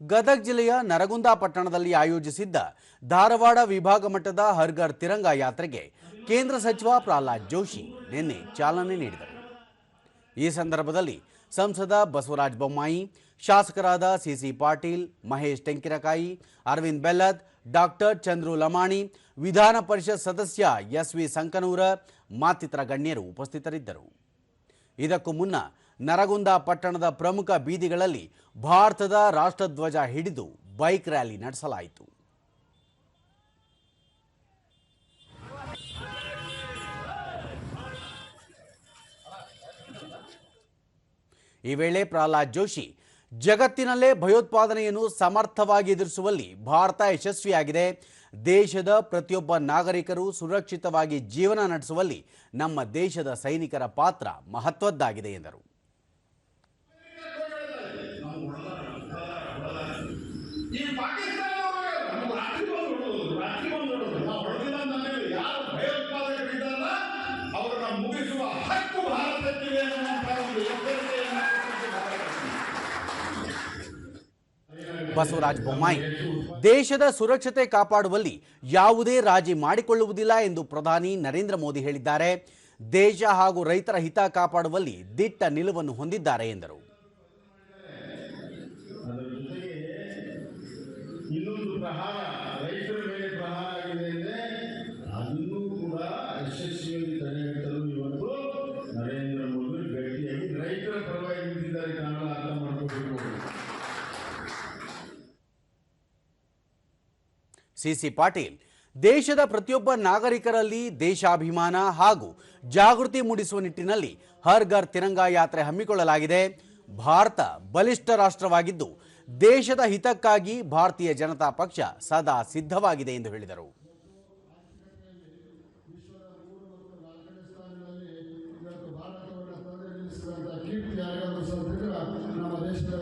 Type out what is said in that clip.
ಗದಗ ಜಿಲ್ಲೆಯ ನರಗುಂದ ಪಟ್ಟಣದಲ್ಲಿ ಆಯೋಜಿಸಿದ್ದ ಧಾರವಾಡ ವಿಭಾಗ ಮಟ್ಟದ ಹರ್ಗರ್ ತಿರಂಗ ಯಾತ್ರೆಗೆ ಕೇಂದ್ರ ಸಚಿವ ಪ್ರಹ್ಲಾದ್ ಜೋಶಿ ನಿನ್ನೆ ಚಾಲನೆ ನೀಡಿದರು. ಈ ಸಂದರ್ಭದಲ್ಲಿ ಸಂಸದ ಬಸವರಾಜ ಬೊಮ್ಮಾಯಿ, ಶಾಸಕರಾದ ಸಿಸಿ ಪಾಟೀಲ್, ಮಹೇಶ್ ಟೆಂಕಿರಕಾಯಿ, ಅರವಿಂದ್ ಬೆಲ್ಲದ್ ಡಾಕ್ಟರ್ ಚಂದ್ರು ಲಮಾಣಿ, ವಿಧಾನ ಪರಿಷತ್ ಸದಸ್ಯ ಎಸ್ ವಿ ಸಂಕನೂರ, ಮತ್ತಿತರ ಗಣ್ಯರು ಉಪಸ್ಥಿತರಿದ್ದರು. ಇದಕ್ಕೂ ಮುನ್ನ ನರಗುಂದ ಪಟ್ಟಣದ ಪ್ರಮುಖ ಬೀದಿಗಳಲ್ಲಿ ಭಾರತದ ರಾಷ್ಟ್ರಧ್ವಜ ಹಿಡಿದು ಬೈಕ್ ರ್ಯಾಲಿ ನಡೆಸಲಾಯಿತು. ಈ ವೇಳೆ ಪ್ರಹ್ಲಾದ್ ಜೋಶಿ, ಜಗತ್ತಿನಲ್ಲೇ ಭಯೋತ್ಪಾದನೆಯನ್ನು ಸಮರ್ಥವಾಗಿ ಎದುರಿಸುವಲ್ಲಿ ಭಾರತ ಯಶಸ್ವಿಯಾಗಿದೆ. ದೇಶದ ಪ್ರತಿಯೊಬ್ಬ ನಾಗರಿಕರು ಸುರಕ್ಷಿತವಾಗಿ ಜೀವನ ನಡೆಸುವಲ್ಲಿ ನಮ್ಮ ದೇಶದ ಸೈನಿಕರ ಪಾತ್ರ ಮಹತ್ವದ್ದಾಗಿದೆ ಎಂದರು. ಬಸವರಾಜ ಬೊಮ್ಮಾಯಿ, ದೇಶದ ಸುರಕ್ಷತೆ ಕಾಪಾಡುವಲ್ಲಿ ಯಾವುದೇ ರಾಜಿ ಮಾಡಿಕೊಳ್ಳುವುದಿಲ್ಲ ಎಂದು ಪ್ರಧಾನಿ ನರೇಂದ್ರ ಮೋದಿ ಹೇಳಿದ್ದಾರೆ. ದೇಶ ಹಾಗೂ ರೈತರ ಹಿತ ಕಾಪಾಡುವಲ್ಲಿ ದಿಟ್ಟ ನಿಲುವನ್ನು ಹೊಂದಿದ್ದಾರೆ ಎಂದರು. ಪ್ರಹಾರ ರೈತರ ಮೇಲೆ ಪ್ರಹಾರ ಆಗಿದೆ ಅಂದರೆ ಅದನ್ನು ಕೂಡ ಯಶಸ್ವಿಯಾಗಿ ತಡೆಗಟ್ಟಲು ಇವತ್ತು ನರೇಂದ್ರ ಮೋದಿ ಗಟ್ಟಿಯಾಗಿ ರೈತರ ಪರವಾಗಿ ನಿಂತಿದ್ದಾರೆ ತಾವೆಲ್ಲ ಅರ್ಥ ಮಾಡ್ಕೋಬೇಕು ಸಿಸಿ ಪಾಟೀಲ್, ದೇಶದ ಪ್ರತಿಯೊಬ್ಬ ನಾಗರಿಕರಲ್ಲಿ ದೇಶಾಭಿಮಾನ ಹಾಗೂ ಜಾಗೃತಿ ಮೂಡಿಸುವ ನಿಟ್ಟಿನಲ್ಲಿ ಹರ್ ಘರ್ ತಿರಂಗ ಯಾತ್ರೆ ಹಮ್ಮಿಕೊಳ್ಳಲಾಗಿದೆ. ಭಾರತ ಬಲಿಷ್ಠ ರಾಷ್ಟ್ರವಾಗಿದ್ದು ದೇಶದ ಹಿತಕ್ಕಾಗಿ ಭಾರತೀಯ ಜನತಾ ಪಕ್ಷ ಸದಾ ಸಿದ್ಧವಾಗಿದೆ ಎಂದು ಹೇಳಿದರು. ನಮ್ಮ ದೇಶದ